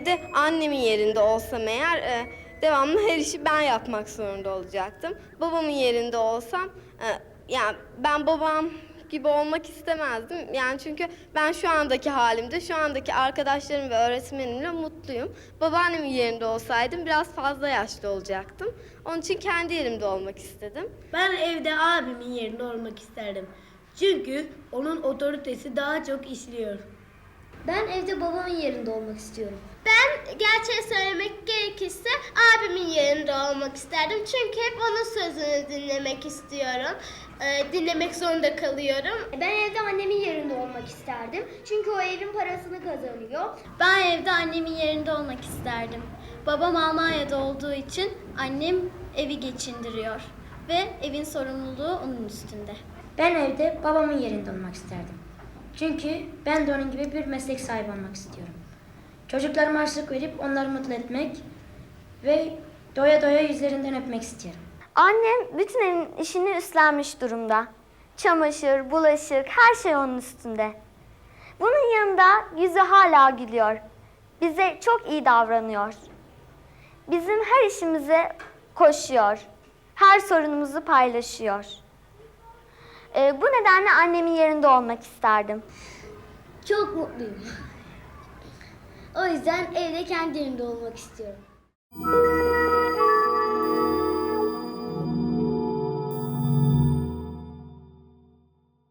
evde annemin yerinde olsam eğer e, devamlı her işi ben yapmak zorunda olacaktım. Babamın yerinde olsam e, yani ben babam gibi olmak istemezdim. Yani çünkü ben şu andaki halimde, şu andaki arkadaşlarım ve öğretmenimle mutluyum. Babaannemin yerinde olsaydım biraz fazla yaşlı olacaktım. Onun için kendi yerimde olmak istedim. Ben evde abimin yerinde olmak isterdim. Çünkü onun otoritesi daha çok işliyor. Ben evde babamın yerinde olmak istiyorum. Ben gerçeği söylemek gerekirse abimin yerinde olmak isterdim. Çünkü hep onun sözünü dinlemek istiyorum. Ee, dinlemek zorunda kalıyorum. Ben evde annemin yerinde olmak isterdim. Çünkü o evin parasını kazanıyor. Ben evde annemin yerinde olmak isterdim. Babam Almanya'da olduğu için annem evi geçindiriyor ve evin sorumluluğu onun üstünde. Ben evde babamın yerinde olmak isterdim. Çünkü ben de onun gibi bir meslek sahibi olmak istiyorum. Çocuklarıma harçlık verip onları mutlu etmek ve doya doya yüzlerinden öpmek istiyorum. Annem bütün evin işini üstlenmiş durumda. Çamaşır, bulaşık, her şey onun üstünde. Bunun yanında yüzü hala gülüyor. Bize çok iyi davranıyor. Bizim her işimize koşuyor. Her sorunumuzu paylaşıyor. Ee, bu nedenle annemin yerinde olmak isterdim. Çok mutluyum. o yüzden evde kendi yerimde olmak istiyorum.